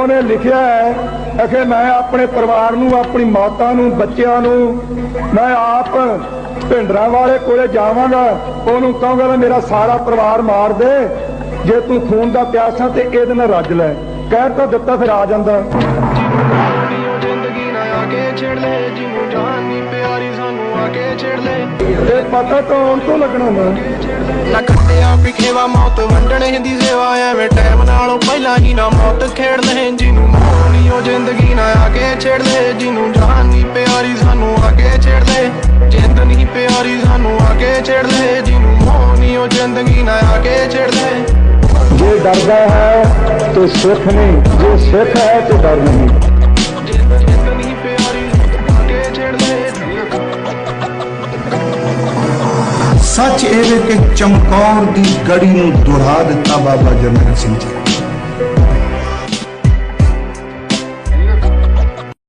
ਉਹਨੇ ਲਿਖਿਆ ਹੈ ਕਿ ਮੈਂ ਆਪਣੇ ਪਰਿਵਾਰ ਨੂੰ, ਆਪਣੀ ਮਾਤਾ ਨੂੰ, ਬੱਚਿਆਂ ਨੂੰ, ਮੈਂ ਆਪ ਭਿੰਡਰਾਂ ਵਾਲੇ ਕੋਲੇ ਜਾਵਾਂਗਾ। ਉਹਨੂੰ ਕਹਾਂਗਾ ਵੀ ਮੇਰਾ ਸਾਰਾ ਪਰਿਵਾਰ ਮਾਰ ਦੇ। ਜੇ ਤੂੰ ਖੂਨ ਦਾ ਪਿਆਸਾ ਤੇ ਇਹਦੇ ਨਾਲ ਰੱਜ ਲੈ। ਕਹਿ ਤਾਂ ਦਿੱਤਾ ਫਿਰ ਆ ਜਾਂਦਾ। ਨੀ ਪਤਾ ਤਾਂ ਆਉਣ ਤੋਂ ਲੱਗਣਾ ਨਾ ਨਾ ਕੱਟਿਆ ਪਿਖੇਵਾ ਮੌਤ ਵੰਡਣ ਦੀ ਸੇਵਾ ਐਵੇਂ ਹੀ ਨਾ ਮੌਤ ਖੇਡ ਲੈ ਜਿਹਨੂੰ ਨੀ ਉਹ ਜ਼ਿੰਦਗੀ ਨਾ ਆ ਕੇ ਛੇੜ ਲੈ ਜਿਹਨੂੰ ਜਾਨ ਨਹੀਂ ਪਿਆਰੀ ਸਾਨੂੰ ਆ ਕੇ ਛੇੜ ਲੈ। ਜਿੰਦ ਨਹੀਂ ਪਿਆਰੀ ਸਾਨੂੰ ਆ ਕੇ ਛੇੜ ਲੈ ਜਿਹਨੂੰ ਨੀ ਉਹ ਜ਼ਿੰਦਗੀ ਨਾ ਆ ਕੇ ਛੇੜ ਲੈ। ਜੇ ਡਰਦਾ ਹੈ ਤੇ ਸਿੱਖ ਨਹੀਂ ਜੇ ਸਿੱਖ ਹੈ ਤੇ ਡਰ ਨਹੀਂ ਸੱਚ ਇਹ ਵੇ ਕਿ ਚਮਕੌਰ ਦੀ ਗੜੀ ਨੂੰ ਦੁਹਰਾ ਦਿੱਤਾ ਬਾਬਾ ਜਰਨੈਲ ਸਿੰਘ ਜੀ।